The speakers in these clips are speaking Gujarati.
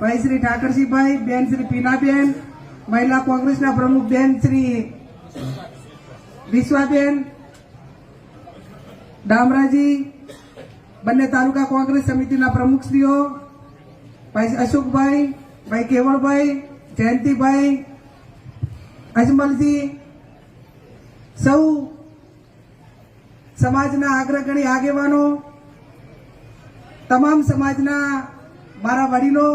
ભાઈ શ્રી ઠાકરસિંહભાઈ બેન શ્રી પીનાબેન, મહિલા કોંગ્રેસના પ્રમુખ બેન શ્રી વિશ્વાબેન, ડામરાજી, બંને તાલુકા કોંગ્રેસ સમિતિના પ્રમુખશ્રીઓ ભાઈ અશોકભાઈ, ભાઈ કેવળભાઈ, જયંતિભાઈ, અજમલજી, સૌ સમાજના અગ્રગણી આગેવાનો, તમામ સમાજના મારા વડીલો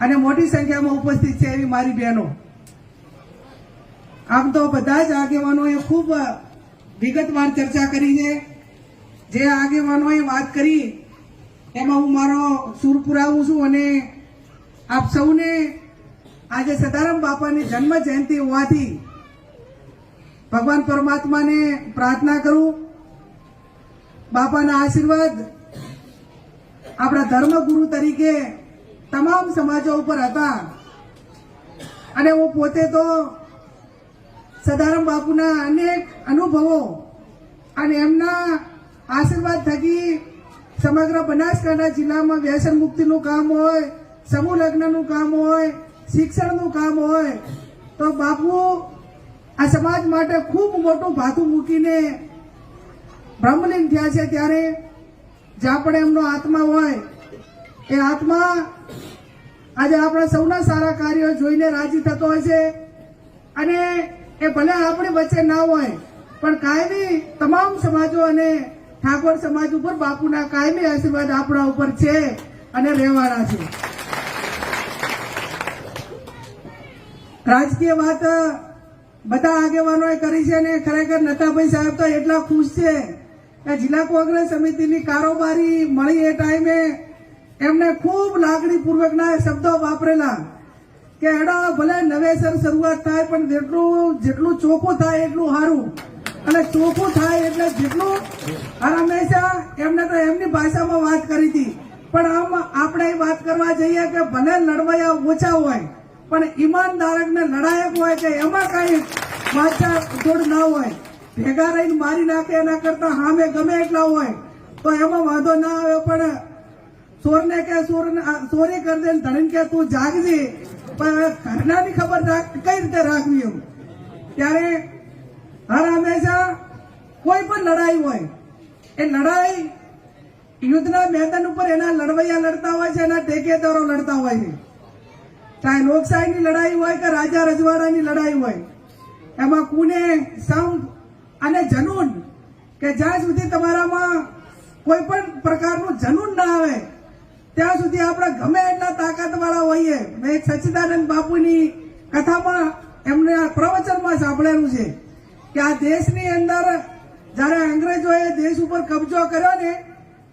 અને મોટી સંખ્યામાં ઉપસ્થિત છે એવી મારી બહેનો. આમ તો બધા જ આગેવાનોએ ખૂબ વિગતવાર ચર્ચા કરી છે. જે આગેવાનોએ વાત કરી, એમાં હું મારો સુર પુરાવું છું અને આપ સૌને આજે સદારામ બાપાની જન્મ જયંતિ હોવાથી ભગવાન પરમાત્માને પ્રાર્થના કરું. બાપાના આશીર્વાદ આપણા ધર્મગુરુ તરીકે તમામ સમાજો ઉપર હતા. અને હું પોતે તો સદારામ બાપુના અનેક અનુભવો અને એમના આશીર્વાદ થકી સમગ્ર બનાસકાંઠા જિલ્લામાં વ્યસન મુક્તિનું કામ હોય, સમૂહ લગ્નનું કામ હોય, શિક્ષણનું કામ હોય, તો બાપુ આ સમાજ માટે ખૂબ મોટું ભાથું મૂકીને બ્રહ્મલિંગ થયા છે. ત્યારે જ્યાં પણ એમનો આત્મા હોય એ આત્મા આજે આપણા સૌના સારા કાર્યો જોઈને રાજી થતો હોય છે. અને એ ભલે આપણી વચ્ચે ના હોય, પણ કાયમી તમામ સમાજો અને ઠાકોર સમાજ ઉપર બાપુના કાયમી આશીર્વાદ આપણા ઉપર છે અને રહેવાના છે. રાજકીય વાત બધા આગેવાનોએ કરી છે અને ખરેખર નતાભાઈ સાહેબ તો એટલા ખુશ છે કે જિલ્લા કોંગ્રેસ સમિતિની કારોબારી મળી એ ટાઈમે એમને ખૂબ લાગણીપૂર્વકના શબ્દો વાપરેલા કે એડા ભલે નવેસર શરૂઆત થાય, પણ જેટલું જેટલું ચોખ્ખું થાય એટલું સારું. અને ચોખ્ખું થાય એટલે જેટલું હંમેશા એમને તો એમની ભાષામાં વાત કરી હતી. પણ આમ આપણે વાત કરવા જઈએ કે ભલે લડવાયા ઓછા હોય, પણ ઈમાનદારક ને લડાયક હોય કે એમાં કઈ વાચા જોડ ના હોય, ભેગા રહીને મારી નાખે એના કરતા હામે ગમે એટલા હોય, તો એમાં વાંધો ના આવે. પણ ચોરને કે ચોર ચોરી કરી દે ધણીને કે તું જાગજે. પણ હવે ઘરનાની ખબર કઈ રીતે રાખવી એવું ત્યારે હર હંમેશા કોઈ પણ લડાઈ હોય, એ લડાઈ યુદ્ધના મેદાન ઉપર એના લડવૈયા લડતા હોય છે, એના ટેકેદારો લડતા હોય છે. ચાહે લોકશાહીની લડાઈ હોય કે રાજા રજવાડાની લડાઈ હોય, એમાં કુને સંપ અને જનૂન, કે જ્યાં સુધી તમારામાં કોઈ પણ પ્રકારનું જનૂન ના આવે ત્યાં સુધી આપણે ગમે એટલા તાકાતવાળા હોઈએ. મેં એક સચ્ચિદાનંદ બાપુની કથામાં એમને પ્રવચનમાં સાંભળેલું છે કે આ દેશની અંદર જ્યારે અંગ્રેજોએ દેશ ઉપર કબજો કર્યો ને,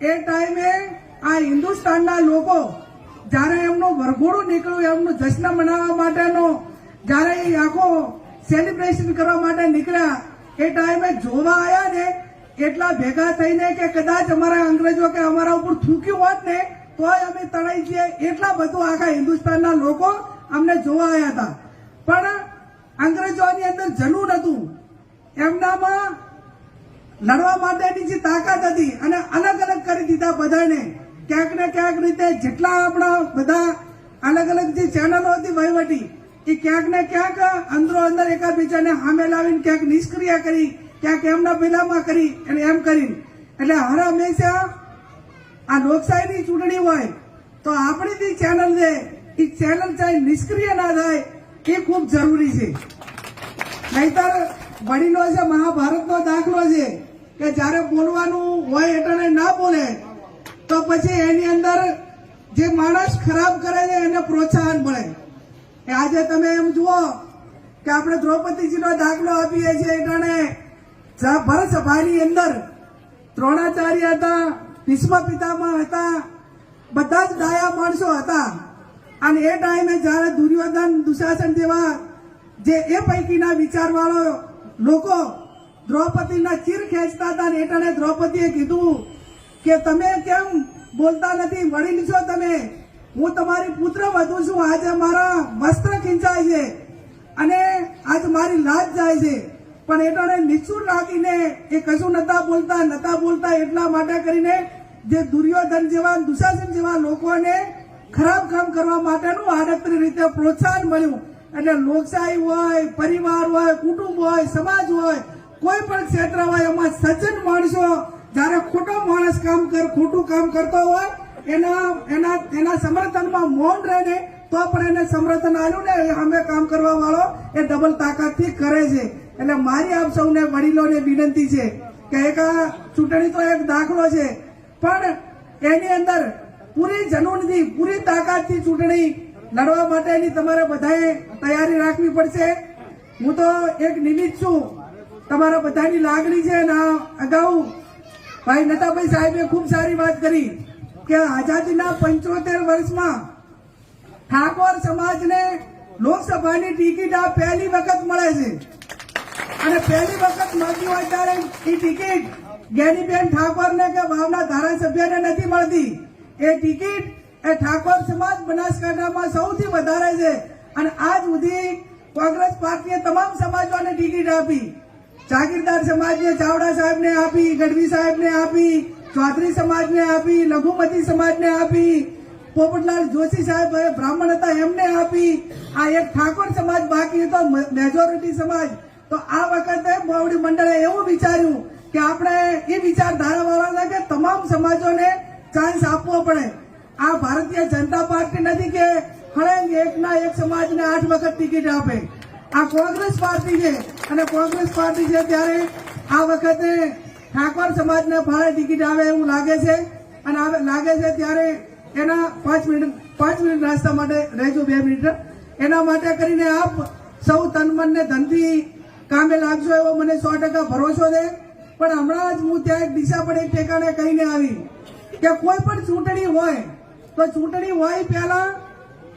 એ ટાઈમે આ હિન્દુસ્તાનના લોકો જ્યારે એમનું વરઘોડું નીકળ્યું, એમનું જશ્ન મનાવવા માટેનો જ્યારે એ આખો સેલિબ્રેશન કરવા માટે નીકળ્યા, એ ટાઈમે જોવા આવ્યા ને, એટલા ભેગા થઈને કે કદાચ અમારા અંગ્રેજો કે અમારા ઉપર થૂક્યું હોત ને તોય અમે તણાઈ છીએ એટલા બધું આખા હિન્દુસ્તાનના લોકો અમને જોવા આવ્યા હતા. પણ અંગ્રેજોની અંદર જરૂર હતું એમનામાં લડવા માટેની જે તાકાત હતી અને અલગ અલગ કરી દીધા બધાને. ક્યાંક ને ક્યાંક રીતે જેટલા આપણા બધા અલગ અલગ જે ચેનલો હતી વહીવટી, એ ક્યાંક ને ક્યાંક અંદરો અંદર એકાબીજાને સામે લાવીને ક્યાંક નિષ્ક્રિય કરી, ક્યાંક એમના પેલામાં કરી અને એમ કરીને. એટલે હર હંમેશા આ લોકશાહીની ચૂંટણી હોય, તો આપણી જે ચેનલ છે એ ચેનલ ચાહે નિષ્ક્રિય ના થાય, એ ખૂબ જરૂરી છે. નહીતર વડીલો છે મહાભારતનો દાખલો છે, કે જ્યારે બોલવાનું હોય એટલે ના બોલે, તો પછી એની અંદર જે માણસ ખરાબ કરે છે, એને પ્રોત્સાહન મળે. કે આજે તમે એમ જુઓ કે આપણે દ્રૌપદીજીનો દાખલો આપીએ છીએ એટલે ભર સભાની અંદર દ્રોણાચાર્ય હતા ભીષ્મ પિતામહ હતા. બધા જ ડાયા માણસો હતા. અને એ ટાઈમે જ્યારે દુર્યોધન દુશાસન જેવા જે એ પૈકીના વિચારવાળો લોકો દ્રૌપદીના ચીર ખેંચતા હતા અને એટલે દ્રૌપદીએ કીધું કે તમે કેમ બોલતા નથી? વડીલ છો તમે. હું તમારી પુત્ર વધુ છું. આજે મારા વસ્ત્ર ખીંચાય છે. અને આજ મારી લાજ જાય છે. પણ એટલે નિચુર રાખીને એ કશું નતા બોલતા નતા બોલતા એટલા માટે કરીને જે દુર્યોધન જેવા, દુશાસન જેવા લોકોને ખરાબ કામ કરવા માટેનું આડત્રી રીતે પ્રોત્સાહન મળ્યું. એટલે લોકશાહી હોય, પરિવાર હોય, કુટુંબ હોય, સમાજ હોય, કોઈ પણ ક્ષેત્ર હોય, એમાં સજ્જન માણસો જ્યારે ખોટો માણસ કામ કર, ખોટું કામ કરતો હોય, એના એના એના સમર્થનમાં મૌન રહીને તો પણ એને સમર્થન આવ્યું ને અમે કામ કરવા વાળો એ ડબલ તાકાતથી કરે છે. એટલે મારી આપ સૌને વડીલોને વિનંતી છે કે એક આ ચૂંટણી તો એક દાખલો છે, પણ એની અંદર પૂરી જનૂનથી પૂરી તાકાતથી ચૂંટણી લડવા માટેની તમારે બધાએ તૈયારી રાખવી પડશે. હું તો એક નિમિત્ત છું. તમારા બધાની લાગણી છે ના અગાઉ ભાઈ નતાભાઈ સાહેબે ખૂબ સારી વાત કરી કે આઝાદીના પંચોતેર વર્ષમાં ઠાકોર સમાજને લોકસભાની ટિકિટ આ પહેલી વખત મળે છે. અને પહેલી વખત મળતી હોય ત્યારે એ ટિકિટ જ્ઞાનીબેન ઠાકોરને કે વાવના ધારાસભ્યને નથી મળતી. એ ટિકિટ એ ઠાકોર સમાજ બનાસકાંઠામાં સૌથી વધારે છે. અને આજ સુધી કોંગ્રેસ પાર્ટીએ તમામ સમાજોને ટિકિટ આપી. જાગીરદાર સમાજને, ચાવડા સાહેબને આપી, ગઢવી સાહેબને આપી, ચૌધરી સમાજને આપી, લઘુમતી સમાજને આપી, પોપટલાલ જોશી સાહેબ બ્રાહ્મણ હતા એમને આપી. આ એક ઠાકોર સમાજ બાકી હતો મેજોરિટી સમાજ. તો આ વખતે મોવડી મંડળે એવું વિચાર્યું કે આપણે એ વિચારધારા વાળા કે તમામ સમાજોને ચાન્સ આપવો પડે. આ ભારતીય જનતા પાર્ટી નથી કે હળંગ એકના એક સમાજને આઠ વખત ટિકિટ આપે. આ કોંગ્રેસ પાર્ટી છે અને કોંગ્રેસ પાર્ટી છે ત્યારે આ વખતે ઠાકોર સમાજને ફાળે ટિકિટ આવે એવું લાગે છે. અને લાગે છે ત્યારે એના પાંચ મિનિટ પાંચ મિનિટ નાસ્તા માટે રહેજો બે મિનિટ. એના માટે કરીને આપ સૌ તન મન ધનથી કામે લાગશો એવો મને સો ટકા ભરોસો દે પણ હમણાં જ હું ત્યાં એક દિશા પર એક ઠેકાણે કહીને આવી કે કોઈ પણ ચૂંટણી હોય, તો ચૂંટણી હોય પહેલા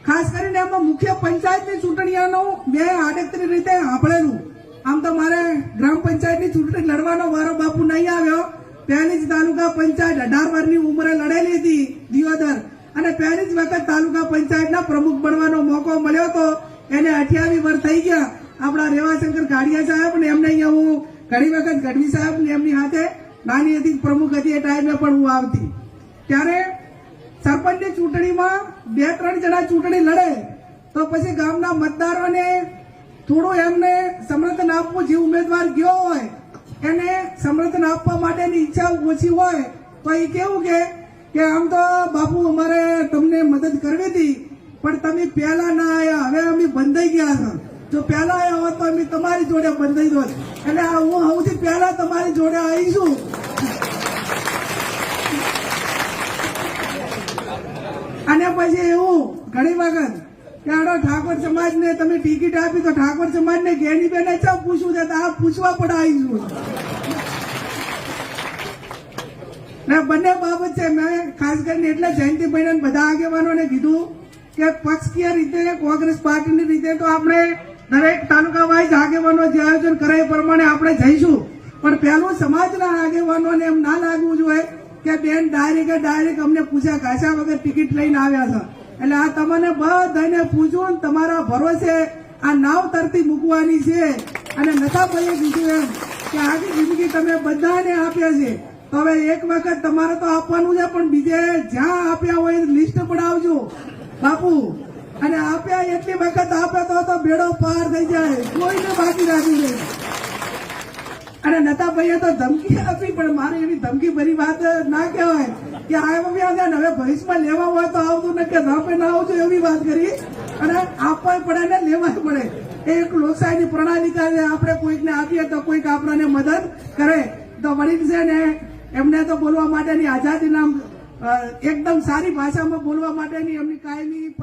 ખાસ કરીને એમાં મુખ્ય પંચાયતની ચૂંટણીઓનું મેં આડેતરી રીતે સાંભળેલું. આમ તો મારે ગ્રામ પંચાયતની ચૂંટણી લડવાનો વારો બાપુ નહીં આવ્યો. પહેલી જ તાલુકા પંચાયત અઢાર વર્ષની ઉંમરે લડેલી હતી દિયોદર. અને પહેલી જ વખત તાલુકા પંચાયતના પ્રમુખ બનવાનો મોકો મળ્યો હતો એને અઠ્યાવીસ વર્ષ થઈ ગયા. આપણા રેવાશંકર ગાડિયા સાહેબ ને એમને અહીંયા હું ઘણી વખત ગઢવી સાહેબ ને એમની સાથે નાની હતી, પ્રમુખ હતી એ ટાઈમે પણ હું આવતી. ત્યારે સરપંચની ચૂંટણીમાં બે, ત્રણ જણા ચૂંટણી લડે, તો પછી ગામના મતદારોને થોડું એમને સમર્થન આપવું જે ઉમેદવાર ગયો હોય, એને સમર્થન આપવા માટેની ઈચ્છા ઓછી હોય, તો એ કેવું કે કે આમ તો બાપુ અમારે તમને મદદ કરવી હતી, પણ તમે પહેલા ના આવ્યા હવે અમે બંધાઈ ગયા છો. જો પહેલા આવ્યા હોત તો અમે તમારી જોડે બંધાઈ દોત એટલે હું સૌથી પહેલા તમારી જોડે આવીશું. અને પછી એવું, ઘણી વખત આડો ઠાકોર સમાજને તમે ટિકિટ આપી તો ઠાકોર સમાજને ઘેની બેને ચા પૂછવું છે? આ પૂછવા પડે આવીશું. ને બંને બાબત છે, મેં ખાસ કરીને એટલે જયંતિભાઈ બધા આગેવાનોને કીધું કે પક્ષકીય રીતે કોંગ્રેસ પાર્ટીની રીતે તો આપણે દરેક તાલુકા વાઇઝ આગેવાનો જે આયોજન કરે એ પ્રમાણે આપણે જઈશું. પણ પહેલું સમાજના આગેવાનોને એમ ના લાગવું જોઈએ કે બેન ડાયરેક્ટ ડાયરેક્ટ અમને પૂછ્યા ઘાસા વગર ટિકિટ લઈને આવ્યા છે. એટલે આ તમને બધાને પૂછવું ને તમારા ભરોસે આ નાવ તરતી મૂકવાની છે. અને નતા ભાઈએ કીધું એમ કે આખી જિંદગી તમે બધાને આપ્યા છે. તો હવે એક વખત તમારે તો આપવાનું છે, પણ બીજે જ્યાં આપ્યા હોય લિસ્ટ પડાવજો. બાપુ અને આપ્યા એટલી વખત આપે તો તો બેડો પાર થઈ જાય. કોઈને બાકી રાખી નહીં. અને નતા ભાઈએ તો ધમકી આપી, પણ મારે એવી ધમકી ભરી વાત ના કહેવાય કે આવ્યા છે ને હવે ભવિષ્યમાં લેવા હોય તો આવતું ને કે રાપે ના આવજો એવી વાત કરી. અને આપવા પડે ને લેવા પડે. એ એક લોકશાહીની પ્રણાલી છે આપણે કોઈકને આપીએ તો કોઈક આપણને મદદ કરે. તો વડીલ છે ને, એમને તો બોલવા માટેની આઝાદીના એકદમ સારી ભાષામાં બોલવા માટેની એમની કાયમી